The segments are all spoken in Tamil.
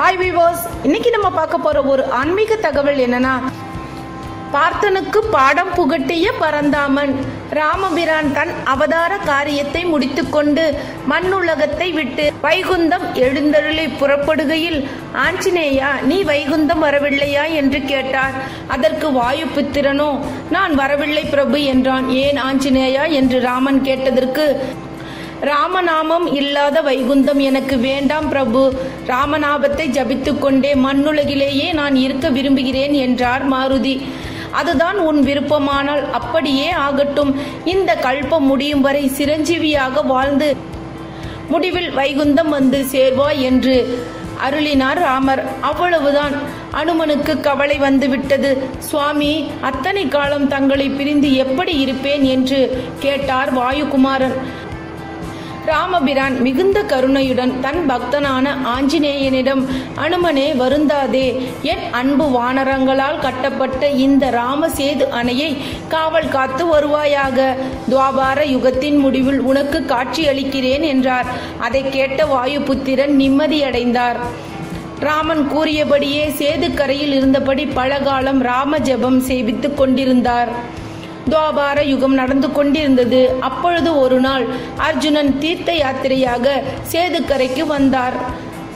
ஹாய் விவோஸ் இன்னைக்கு நம்ம பார்க்க போற ஒரு ஆன்மீக தகவல் என்னன்னா பார்த்தனுக்கு பாடம் புகட்டிய பரந்தாமன் ராமபிரான் தன் அவதார காரியத்தை முடித்துக்கொண்டு மண்ணுலகத்தை விட்டு வைகுந்தம் எழுந்தருளி புறப்படுகையில் ஆஞ்சநேயா நீ வைகுந்தம் வரவில்லையா? என்று கேட்டார். அதற்கு வாயுபுத்திரனோ நான் வரவில்லை பிரபு என்றான். ஏன் ஆஞ்சநேயா? என்று ராமன் கேட்டதற்கு ராமநாமம் இல்லாத வைகுந்தம் எனக்கு வேண்டாம் பிரபு. ராமநாமத்தை ஜபித்து கொண்டே மண்ணுலகிலேயே நான் இருக்க விரும்புகிறேன் என்றார் மாருதி. அதுதான் உன் விருப்பமானால் அப்படியே ஆகட்டும். இந்த கல்பம் முடியும் வரை சிரஞ்சீவியாக வாழ்ந்து முடிவில் வைகுந்தம் வந்து சேர்வாய் என்று அருளினார் ராமர். அவ்வளவுதான். அனுமனுக்கு கவலை வந்துவிட்டது. சுவாமி அத்தனை காலம் தங்களை பிரிந்து எப்படி இருப்பேன் என்று கேட்டார் வாயுகுமாரன். ராமபிரான் மிகுந்த கருணையுடன் தன் பக்தனான ஆஞ்சநேயனிடம் அனுமனே வருந்தாதே. என் அன்பு வானரங்களால் கட்டப்பட்ட இந்த ராமசேது அணையை காவல் காத்து வருவாயாக. துவாபார யுகத்தின் முடிவில் உனக்கு காட்சியளிக்கிறேன் என்றார். அதை கேட்ட வாயுபுத்திரன் நிம்மதியடைந்தார். ராமன் கூறியபடியே சேதுக்கரையில் இருந்தபடி பலகாலம் ராம ஜெபம் சேவித்துக் கொண்டிருந்தார். துவாபார யுகம் நடந்து கொண்டிருந்தது. அப்பொழுது ஒரு நாள் அர்ஜுனன் தீர்த்த யாத்திரையாக சேதுக்கரைக்கு வந்தார்.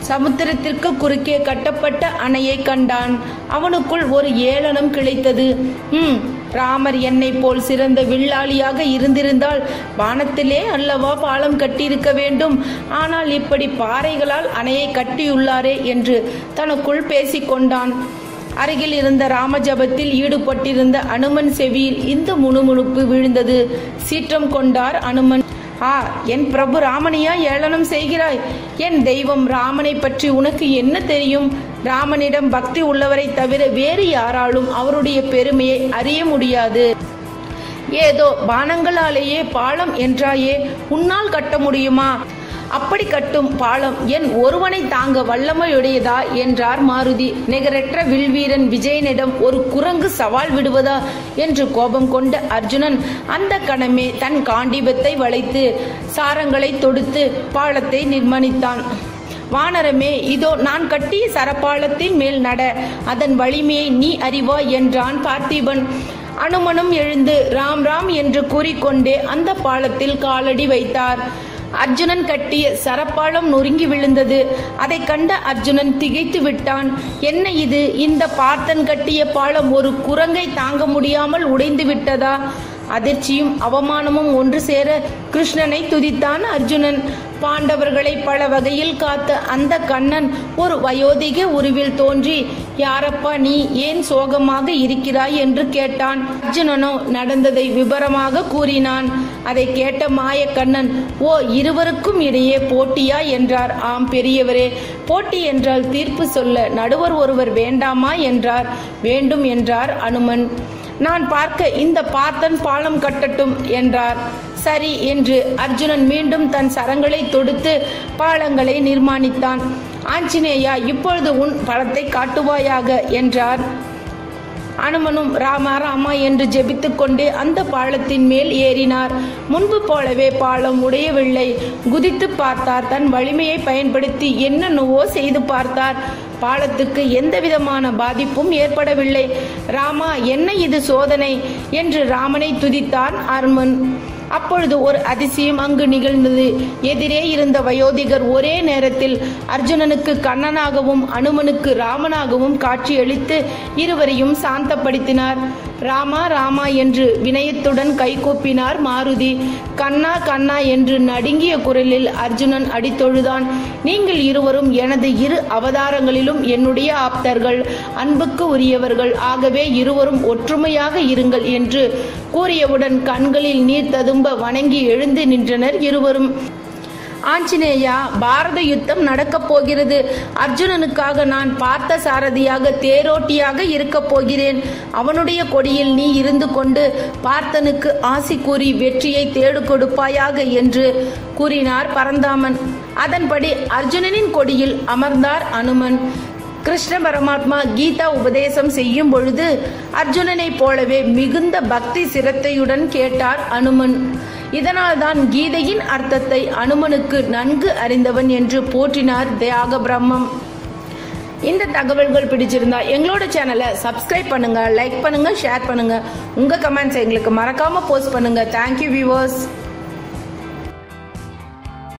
சமுத்திரத்திற்கு குறுக்கே கட்டப்பட்ட அணையை கண்டான். அவனுக்குள் ஒரு ஏளனம் கிளைத்தது. ம் ராமர் என்னை போல் சிறந்த வில்லாளியாக இருந்திருந்தால் வானத்திலே அல்லவா பாலம் கட்டியிருக்க வேண்டும். ஆனால் இப்படி பாறைகளால் அணையை கட்டியுள்ளாரே என்று தனக்குள் பேசிக்கொண்டான். அருகில் இருந்த ராமஜபத்தில் ஈடுபட்டிருந்த அனுமன் செவியில் இந்த முணுமுணுப்பு விழுந்தது. சீற்றம் கொண்டார் அனுமன். ஆ என் பிரபு ராமனையா ஏளனம் செய்கிறாய்? என் தெய்வம் ராமனை பற்றி உனக்கு என்ன தெரியும்? ராமனிடம் பக்தி உள்ளவரை தவிர வேறு யாராலும் அவருடைய பெருமையை அறிய முடியாது. ஏதோ பானங்களாலேயே பாலம் என்றாயே உன்னால் கட்ட முடியுமா? அப்படி கட்டும் பாலம் என் ஒருவனை தாங்க வல்லமையுடையதா என்றார் மாருதி. நிகரற்ற வில்வீரன் விஜயனிடம் ஒரு குரங்கு சவால் விடுவதா என்று கோபம் கொண்ட அர்ஜுனன் அந்த கணமே தன் காண்டிபத்தை வளைத்து சாரங்களை தொடுத்து பாலத்தை நிர்மாணித்தான். வானரமே இதோ நான் கட்டிய சரப்பாலத்தின் மேல் நட அதன் வலிமையை நீ அறிவா என்றான் பார்த்திபன். அனுமனும் எழுந்து ராம் ராம் என்று கூறிக்கொண்டே அந்த பாலத்தில் காலடி வைத்தார். அர்ஜுனன் கட்டிய சரப்பாலம் நொறுங்கி விழுந்தது. அதை கண்ட அர்ஜுனன் திகைத்து விட்டான். என்ன இது? இந்த பார்த்தன் கட்டிய பாலம் ஒரு குரங்கை தாங்க முடியாமல் உடைந்து விட்டதா? அதிர்ச்சியும் அவமானமும் ஒன்று சேர கிருஷ்ணனை துதித்தான் அர்ஜுனன். பாண்டவர்களை பல வகையில் காத்த அந்த கண்ணன் ஒரு வயோதிக உருவில் தோன்றி யாரப்பா நீ ஏன் சோகமாக இருக்கிறாய்? என்று கேட்டான். அர்ஜுனனோ நடந்ததை விபரமாக கூறினான். அதை கேட்ட மாயக்கண்ணன் ஓ இருவருக்கும் இடையே போட்டியா? என்றார். ஆம் பெரியவரே போட்டி என்றால் தீர்ப்பு சொல்ல நடுவர் ஒருவர் வேண்டாமா? என்றார். வேண்டும் என்றார் அனுமன். நான் பார்க்க இந்த பார்த்தன் பாலம் கட்டட்டும் என்றார். சரி என்று அர்ஜுனன் மீண்டும் தன் சரங்களை தொடுத்து பாலங்களை நிர்மாணித்தான். ஆஞ்சநேயா இப்பொழுது உன் பழத்தை காட்டுவாயாக என்றார். அனுமனும் ராமா ராமா என்று ஜெபித்துக் கொண்டே அந்த பாலத்தின் மேல் ஏறினார். முன்பு போலவே பாலம் உடையவில்லை. குதித்து பார்த்தார். தன் வலிமையை பயன்படுத்தி என்னென்னவோ செய்து பார்த்தார். பாலத்துக்கு எந்த விதமான பாதிப்பும் ஏற்படவில்லை. ராமா என்ன இது சோதனை? என்று ராமனை துதித்தான் அர்மன். அப்பொழுது ஒரு அதிசயம் அங்கு நிகழ்ந்தது. எதிரே இருந்த வயோதிகர் ஒரே நேரத்தில் அர்ஜுனனுக்கு கண்ணனாகவும் அனுமனுக்கு ராமனாகவும் காட்சியளித்து இருவரையும் சாந்தப்படுத்தினார். ராமா ராமா என்று வினயத்துடன் கைகூப்பினார் மாருதி. கண்ணா கண்ணா என்று நடுங்கிய குரலில் அர்ஜுனன் அடித்தொழுதான். நீங்கள் இருவரும் எனது இரு அவதாரங்களிலும் என்னுடைய ஆப்தர்கள் அன்புக்கு உரியவர்கள். ஆகவே இருவரும் ஒற்றுமையாக இருங்கள் என்று கூறியவுடன் கண்களில் நீர் ததும்ப வணங்கி எழுந்து நின்றனர் இருவரும். ஆஞ்சநேயா பாரத யுத்தம் நடக்கப் போகிறது. அர்ஜுனனுக்காக நான் பார்த்த சாரதியாக தேரோட்டியாக இருக்கப் போகிறேன். அவனுடைய கொடியில் நீ இருந்து கொண்டு பார்த்தனுக்கு ஆசி கூறி வெற்றியை தேடு கொடுப்பாயாக என்று கூறினார் பரந்தாமன். அதன்படி அர்ஜுனனின் கொடியில் அமர்ந்தார் அனுமன். கிருஷ்ண பரமாத்மா கீதா உபதேசம் செய்யும் பொழுது அர்ஜுனனைப் போலவே மிகுந்த பக்தி சிரத்தையுடன் கேட்டார் அனுமன். இதனால்தான் கீதையின் அர்த்தத்தை அனுமனுக்கு நன்கு அறிந்தவன் என்று போற்றினார் தியாக பிரம்மம் இந்த தகவல்கள் பிடிச்சிருந்தா எங்களோட சேனலை சப்ஸ்கிரைப் பண்ணுங்க லைக் பண்ணுங்க ஷேர் பண்ணுங்க. உங்க கமெண்ட்ஸ் எங்களுக்கு மறக்காம போஸ்ட் பண்ணுங்க. Thank you viewers